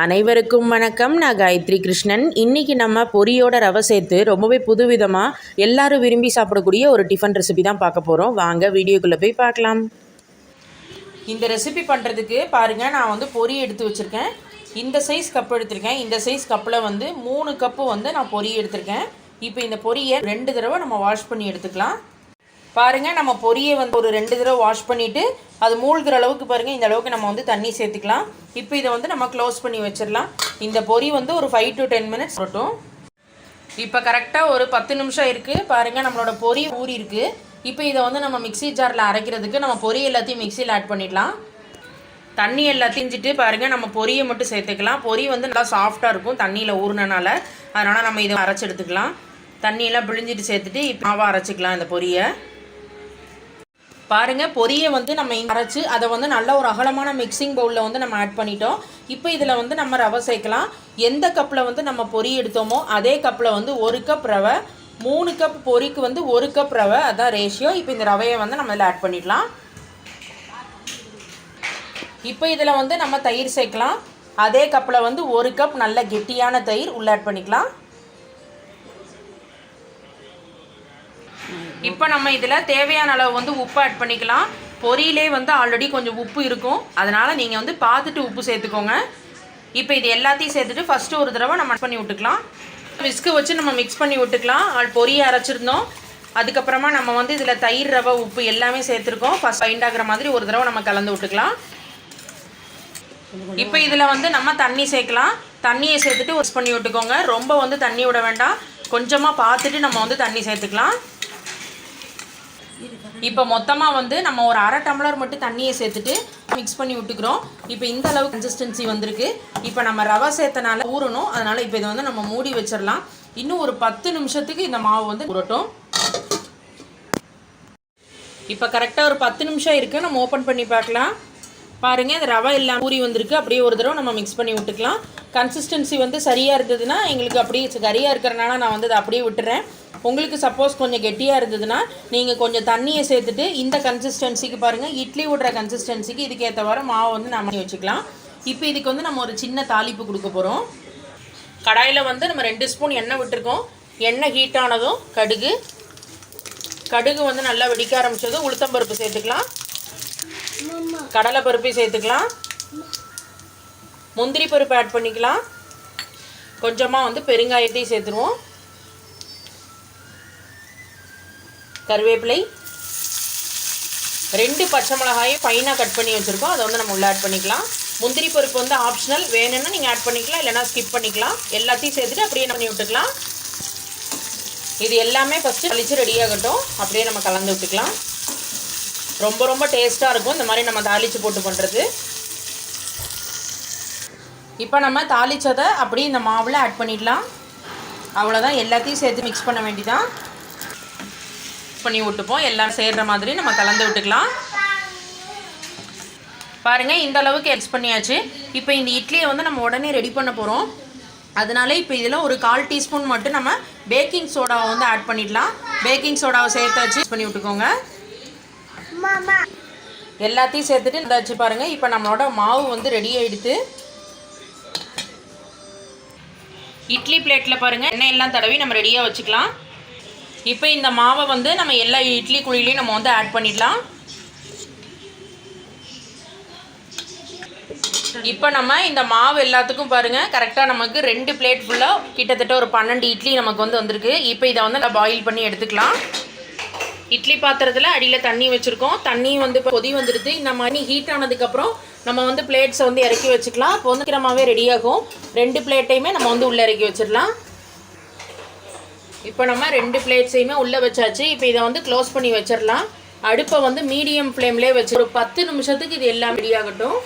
அனைவருக்கும் வணக்கம். நான் காயத்ரி கிருஷ்ணன். இன்றைக்கி நம்ம பொரியோட ரவை சேர்த்து ரொம்பவே புதுவிதமாக எல்லாரும் விரும்பி சாப்பிடக்கூடிய ஒரு டிஃபன் ரெசிபி தான் பார்க்க போகிறோம் வாங்க வீடியோக்குள்ளே போய் பார்க்கலாம். இந்த ரெசிபி பண்ணுறதுக்கு பாருங்கள் நான் வந்து பொரி எடுத்து வச்சுருக்கேன். இந்த சைஸ் கப் எடுத்திருக்கேன். இந்த சைஸ் கப்பில் வந்து மூணு கப்பு வந்து நான் பொரி எடுத்திருக்கேன். இப்போ இந்த பொரியை ரெண்டு தடவை நம்ம வாஷ் பண்ணி எடுத்துக்கலாம். பாருங்கள் நம்ம பொரியை வந்து ஒரு ரெண்டு தடவை வாஷ் பண்ணிவிட்டு அது மூழ்கிற அளவுக்கு பாருங்கள் இந்த அளவுக்கு நம்ம வந்து தண்ணி சேர்த்துக்கலாம். இப்போ இதை வந்து நம்ம க்ளோஸ் பண்ணி வச்சிடலாம். இந்த பொரி வந்து ஒரு ஃபைவ் டு டென் மினிட்ஸ் வரட்டும் இப்போ கரெக்டாக ஒரு பத்து நிமிஷம் இருக்குது பாருங்கள் நம்மளோட பொரி ஊறி இருக்குது இப்போ இதை வந்து நம்ம மிக்ஸி ஜாரில் அரைக்கிறதுக்கு நம்ம பொரி எல்லாத்தையும் மிக்சியில் ஆட் பண்ணிடலாம். தண்ணி எல்லாத்தையும் இஞ்சிட்டு பாருங்கள் நம்ம பொரியை மட்டும் சேர்த்துக்கலாம். பொரி வந்து நல்லா சாஃப்டாக இருக்கும் தண்ணியில் ஊறினனால. அதனால் நம்ம இதை அரைச்சி எடுத்துக்கலாம். தண்ணியெல்லாம் பிழிஞ்சிட்டு சேர்த்துட்டு இப்போ மாவாக அரைச்சிக்கலாம் இந்த பொரியை. பாருங்கள் பொரியை வந்து நம்ம இங்க அரைச்சு அதை வந்து நல்ல ஒரு அகலமான மிக்சிங் பவுலில் வந்து நம்ம ஆட் பண்ணிட்டோம். இப்போ இதில் வந்து நம்ம ரவை சேர்க்கலாம். எந்த கப்பில் வந்து நம்ம பொரி எடுத்தோமோ அதே கப்பில் வந்து ஒரு கப் ரவை மூணு கப் பொரிக்கு வந்து ஒரு கப் ரவை அதான் ரேஷியோ இப்போ இந்த ரவையை வந்து நம்ம இதில் ஆட் பண்ணிடலாம். இப்போ இதில் வந்து நம்ம தயிர் சேர்க்கலாம். அதே கப்பில் வந்து ஒரு கப் நல்ல கெட்டியான தயிர் உள்ள ஆட் பண்ணிக்கலாம். இப்போ நம்ம இதில் தேவையான அளவு வந்து உப்பு ஆட் பண்ணிக்கலாம். பொரியிலே வந்து ஆல்ரெடி கொஞ்சம் உப்பு இருக்கும். அதனால் நீங்கள் வந்து பார்த்துட்டு உப்பு சேர்த்துக்கோங்க. இப்போ இது எல்லாத்தையும் சேர்த்துட்டு ஃபஸ்ட்டு ஒரு தடவை நம்ம பண்ணி விட்டுக்கலாம். விஸ்கு வச்சு நம்ம மிக்ஸ் பண்ணி விட்டுக்கலாம். பொரியை அரைச்சிருந்தோம். அதுக்கப்புறமா நம்ம வந்து இதில் தயிர் ரவை உப்பு எல்லாமே சேர்த்துருக்கோம். ஃபஸ்ட் பைண்ட் ஆகிற மாதிரி ஒரு தடவை நம்ம கலந்து விட்டுக்கலாம். இப்போ இதில் வந்து நம்ம தண்ணி சேர்க்கலாம். தண்ணியை சேர்த்துட்டு மிக்ஸ் பண்ணி விட்டுக்கோங்க. ரொம்ப வந்து தண்ணி விட வேண்டாம். கொஞ்சமாக பார்த்துட்டு நம்ம வந்து தண்ணி சேர்த்துக்கலாம். இப்போ மொத்தமாக வந்து நம்ம ஒரு அரை டம்ளர் மட்டும் தண்ணியை சேர்த்துட்டு மிக்ஸ் பண்ணி விட்டுக்கிறோம். இப்போ இந்த அளவு கன்சிஸ்டன்சி வந்திருக்கு. இப்போ நம்ம ரவை சேர்த்தனால ஊறணும். அதனால் இப்போ இதை வந்து நம்ம மூடி வச்சிடலாம். இன்னும் ஒரு பத்து நிமிஷத்துக்கு இந்த மாவு வந்து உரட்டும் இப்போ கரெக்டாக ஒரு பத்து நிமிஷம் இருக்குது நம்ம ஓப்பன் பண்ணி பார்க்கலாம். பாருங்கள் இந்த ரவை எல்லாம் ஊறி வந்திருக்கு. அப்படியே ஒரு தடவை நம்ம மிக்ஸ் பண்ணி விட்டுக்கலாம். கன்சிஸ்டன்சி வந்து சரியாக இருந்ததுன்னா எங்களுக்கு அப்படியே கரியாக இருக்கிறனால நான் வந்து அதை அப்படியே விட்டுறேன். உங்களுக்கு சப்போஸ் கொஞ்சம் கெட்டியாக இருந்ததுன்னா நீங்கள் கொஞ்சம் தண்ணியை சேர்த்துட்டு இந்த கன்சிஸ்டன்சிக்கு பாருங்கள் இட்லி விடுற கன்சிஸ்டன்சிக்கு இதுக்கேற்ற ஏற்றவாறு மாவை வந்து நம்ம பண்ணி வச்சுக்கலாம். இப்போ இதுக்கு வந்து நம்ம ஒரு சின்ன தாளிப்பு கொடுக்க போகிறோம் கடாயில் வந்து நம்ம ரெண்டு ஸ்பூன் எண்ணெய் விட்டுருக்கோம். எண்ணெய் ஹீட் ஆனதும் கடுகு. கடுகு வந்து நல்லா வெடிக்க ஆரம்பிச்சதும் உளுத்தம்பருப்பு சேர்த்துக்கலாம். கடலை பருப்பையும் சேர்த்துக்கலாம். முந்திரி பருப்பு ஆட் பண்ணிக்கலாம். கொஞ்சமாக வந்து பெருங்காயத்தையும் சேர்த்துருவோம். கருவேப்பிலை. ரெண்டு பச்சை மிளகாயும் ஃபைனாக கட் பண்ணி வச்சுருக்கோம். அதை வந்து நம்ம உள்ளே ஆட் பண்ணிக்கலாம். முந்திரி பருப்பு வந்து ஆப்ஷனல் வேணும்னா நீங்கள் ஆட் பண்ணிக்கலாம் இல்லைனா ஸ்கிப் பண்ணிக்கலாம். எல்லாத்தையும் சேர்த்துட்டு அப்படியே நம்ம பண்ணி விட்டுக்கலாம் இது எல்லாமே ஃபஸ்ட்டு கழிச்சு ரெடியாகட்டும் அப்படியே நம்ம கலந்து விட்டுக்கலாம். ரொம்ப ரொம்ப டேஸ்ட்டாக இருக்கும். இந்த மாதிரி நம்ம தாளித்து போட்டு பண்ணுறது இப்போ நம்ம தாளித்ததை அப்படியே இந்த மாவில் ஆட் பண்ணிடலாம். அவ்வளோதான் எல்லாத்தையும் சேர்த்து மிக்ஸ் பண்ண வேண்டிதான் பண்ணி விட்டுப்போம். எல்லாம் சேர்கிற மாதிரி நம்ம கலந்து விட்டுக்கலாம். பாருங்கள் இந்த அளவுக்கு எக்ஸ் பண்ணியாச்சு. இப்போ இந்த இட்லியை வந்து நம்ம உடனே ரெடி பண்ண போகிறோம் அதனால இப்போ இதில் ஒரு கால் டீஸ்பூன் மட்டும் நம்ம பேக்கிங் சோடாவை வந்து ஆட் பண்ணிடலாம். பேக்கிங் சோடாவை சேர்த்தாச்சு. பண்ணி விட்டுக்கோங்க. எல்லாத்தையும் சேர்த்துட்டு இருந்தாச்சு பாருங்கள் இப்போ நம்மளோட மாவு வந்து ரெடி ஆகிடுது இட்லி பிளேட்டில் பாருங்கள் எண்ணெய் எல்லாம் தடவி நம்ம ரெடியாக வச்சுக்கலாம். இப்போ இந்த மாவை வந்து நம்ம எல்லா இட்லி குழிலையும் நம்ம வந்து ஆட் பண்ணிடலாம். இப்போ நம்ம இந்த மாவு எல்லாத்துக்கும் பாருங்கள் கரெக்டாக நமக்கு ரெண்டு பிளேட் ஃபுல்லாக கிட்டத்தட்ட ஒரு பன்னெண்டு இட்லி நமக்கு வந்து வந்திருக்கு. இப்போ இதை வந்து நம்ம பாயில் பண்ணி எடுத்துக்கலாம். இட்லி பாத்திரத்தில் அடியில் தண்ணி வச்சுருக்கோம். தண்ணி வந்து இப்போ கொதி வந்துடுது. இந்த மாதிரி ஹீட் ஆனதுக்கப்புறம் நம்ம வந்து பிளேட்ஸை வந்து இறக்கி வச்சுக்கலாம். இப்போ வந்து கிரமாவே ரெடியாகும் ரெண்டு பிளேட்டையுமே நம்ம வந்து உள்ளே இறக்கி வச்சிடலாம். இப்போ நம்ம ரெண்டு பிளேட்ஸையுமே உள்ளே வச்சாச்சு. இப்போ இதை வந்து க்ளோஸ் பண்ணி வச்சிடலாம். அடுப்பை வந்து மீடியம் ஃப்ளேம்லேயே வச்சு ஒரு பத்து நிமிஷத்துக்கு இது எல்லாம் ரெடி ஆகட்டும்.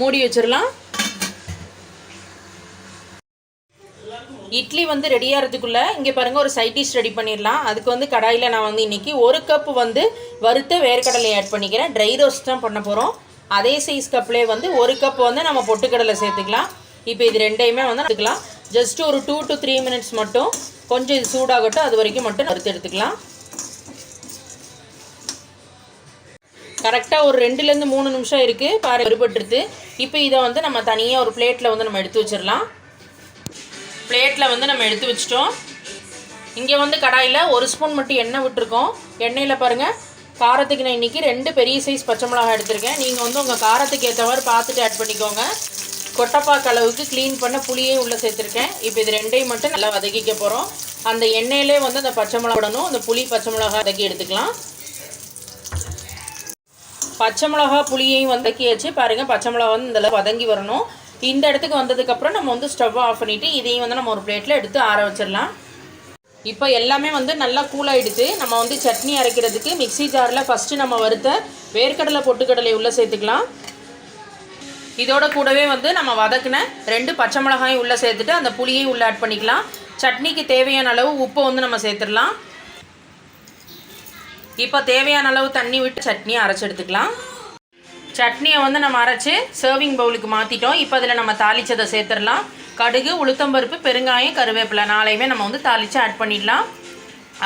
மூடி வச்சிடலாம். இட்லி வந்து ரெடியாகிறதுக்குள்ளே இங்கே பாருங்கள் ஒரு சைட் டிஷ் ரெடி பண்ணிடலாம். அதுக்கு வந்து கடாயில் நான் வந்து இன்றைக்கி ஒரு கப் வந்து வறுத்த வேர்க்கடலை ஆட் பண்ணிக்கிறேன். ட்ரை ரோஸ்ட் தான் பண்ண போகிறோம் அதே சைஸ் கப்லேயே வந்து ஒரு கப் வந்து நம்ம பொட்டுக்கடலை சேர்த்துக்கலாம். இப்போ இது ரெண்டையுமே வந்து எடுத்துக்கலாம் ஜஸ்ட் ஒரு டூ டு த்ரீ மினிட்ஸ் மட்டும் கொஞ்சம் இது சூடாகட்டும் அது வரைக்கும் மட்டும் வறுத்து எடுத்துக்கலாம். கரெக்டாக ஒரு ரெண்டுலேருந்து மூணு நிமிஷம் இருக்குது பாரு வறுபட்டுருது. இப்போ இதை வந்து நம்ம தனியாக ஒரு பிளேட்டில் வந்து நம்ம எடுத்து வச்சிடலாம். பிளேட்டில் வந்து நம்ம எடுத்து வச்சிட்டோம். இங்கே வந்து கடாயில் ஒரு ஸ்பூன் மட்டும் எண்ணெய் விட்டுருக்கோம். எண்ணெயில் பாருங்கள் காரத்துக்கு நான் இன்றைக்கி ரெண்டு பெரிய சைஸ் பச்சை மிளகாய் எடுத்திருக்கேன். நீங்கள் வந்து உங்கள் காரத்துக்கு ஏற்ற மாதிரி பார்த்துட்டு ஆட் பண்ணிக்கோங்க. கொட்டைப்பாக்கு அளவுக்கு க்ளீன் பண்ண புளியையும் உள்ளே சேர்த்துருக்கேன். இப்போ இது ரெண்டையும் மட்டும் நல்லா வதக்கிக்க போகிறோம் அந்த எண்ணெயிலே வந்து அந்த பச்சை மிளகா விடணும் அந்த புளி பச்சை மிளகா வதக்கி எடுத்துக்கலாம். பச்சை மிளகா புளியையும் வதக்கியாச்சு. பாருங்கள் பச்சை மிளகா வந்து இந்த வதங்கி வரணும். இந்த இடத்துக்கு வந்ததுக்கப்புறம் நம்ம வந்து ஸ்டவ் ஆஃப் பண்ணிவிட்டு இதையும் வந்து நம்ம ஒரு பிளேட்டில் எடுத்து ஆற வச்சிடலாம். இப்போ எல்லாமே வந்து நல்லா கூலாகிடுது நம்ம வந்து சட்னி அரைக்கிறதுக்கு மிக்ஸி ஜாரில் ஃபஸ்ட்டு நம்ம வறுத்த வேர்க்கடலை பொட்டுக்கடலை உள்ளே சேர்த்துக்கலாம். இதோட கூடவே வந்து நம்ம வதக்கின ரெண்டு பச்சை மிளகாயும் உள்ளே சேர்த்துட்டு அந்த புளியையும் உள்ளே ஆட் பண்ணிக்கலாம். சட்னிக்கு தேவையான அளவு உப்பை வந்து நம்ம சேர்த்துடலாம். இப்போ தேவையான அளவு தண்ணி விட்டு சட்னியை அரைச்சி எடுத்துக்கலாம். சட்னியை வந்து நம்ம அரைச்சி சர்விங் பவுலுக்கு மாற்றிட்டோம் இப்போ அதில் நம்ம தாளிச்சதை சேர்த்துடலாம். கடுகு உளுத்தம்பருப்பு பெருங்காயம் கருவேப்பிலை நாளையுமே நம்ம வந்து தாளித்து ஆட் பண்ணிடலாம்.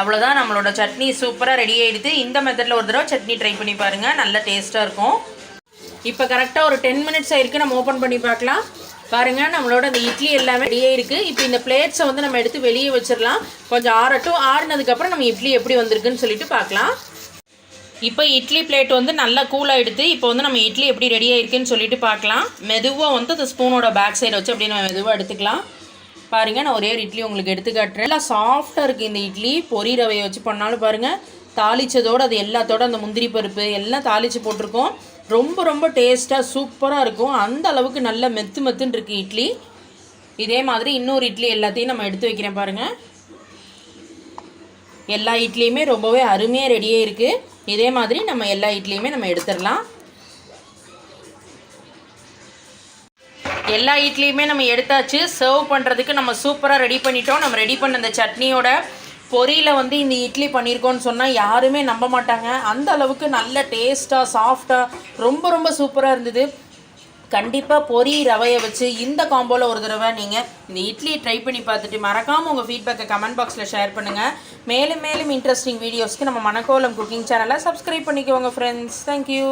அவ்வளோதான் நம்மளோட சட்னி சூப்பராக ரெடி ஆகிடுது இந்த மெத்தடில் ஒரு தடவை சட்னி ட்ரை பண்ணி பாருங்கள் நல்ல டேஸ்ட்டாக இருக்கும். இப்போ கரெக்டாக ஒரு டென் மினிட்ஸ் ஆயிருக்கு நம்ம ஓப்பன் பண்ணி பார்க்கலாம். பாருங்கள் நம்மளோட இந்த இட்லி எல்லாமே ரெடியே இருக்குது இப்போ இந்த பிளேட்ஸை வந்து நம்ம எடுத்து வெளியே வச்சிடலாம். கொஞ்சம் ஆறட்டும் ஆறுனதுக்கப்புறம் நம்ம இட்லி எப்படி வந்திருக்குன்னு சொல்லிட்டு பார்க்கலாம். இப்போ இட்லி பிளேட் வந்து நல்லா கூல் ஆகிடுது இப்போ வந்து நம்ம இட்லி எப்படி ரெடி ஆயிருக்குன்னு சொல்லிட்டு பார்க்கலாம். மெதுவாக வந்து அந்த ஸ்பூனோட பேக் சைடு வச்சு அப்படியே நம்ம மெதுவாக எடுத்துக்கலாம். பாருங்கள் நான் ஒரே ஒரு இட்லி உங்களுக்கு எடுத்து காட்டுறேன். நல்லா சாஃப்டாக இருக்குது இந்த இட்லி. பொரி ரவையை வச்சு பண்ணாலும் பாருங்கள் தாளித்ததோடு அது எல்லாத்தோட அந்த முந்திரி பருப்பு எல்லாம் தாளித்து போட்டிருக்கோம். ரொம்ப ரொம்ப டேஸ்ட்டாக சூப்பராக இருக்கும். அந்த அளவுக்கு நல்ல மெத்து மெத்துன்னு இருக்குது இட்லி. இதே மாதிரி இன்னொரு இட்லி எல்லாத்தையும் நம்ம எடுத்து வைக்கிறேன் பாருங்கள் எல்லா இட்லியுமே ரொம்பவே அருமையாக ரெடியாக இருக்குது இதே மாதிரி நம்ம எல்லா இட்லியுமே நம்ம எடுத்துடலாம். எல்லா இட்லியுமே நம்ம எடுத்தாச்சு. சர்வ் பண்ணுறதுக்கு நம்ம சூப்பராக ரெடி பண்ணிட்டோம். நம்ம ரெடி பண்ண அந்த சட்னியோட பொரியில் வந்து இந்த இட்லி பண்ணியிருக்கோன்னு சொன்னால் யாருமே நம்ப மாட்டாங்க. அந்த அளவுக்கு நல்ல டேஸ்ட்டாக சாஃப்டாக ரொம்ப ரொம்ப சூப்பராக இருந்தது. கண்டிப்பாக பொரி ரவையை வச்சு இந்த காம்போவில் ஒரு தடவை நீங்கள் இந்த இட்லி ட்ரை பண்ணி பார்த்துட்டு மறக்காமல் உங்கள் ஃபீட்பேக்கை கமெண்ட் பாக்ஸில் ஷேர் பண்ணுங்கள் மேலும் மேலும் இன்ட்ரெஸ்டிங் வீடியோஸ்க்கு நம்ம மணக்கோலம் குக்கிங் சேனலை சப்ஸ்கிரைப் பண்ணிக்கோங்க ஃப்ரெண்ட்ஸ் தேங்க்யூ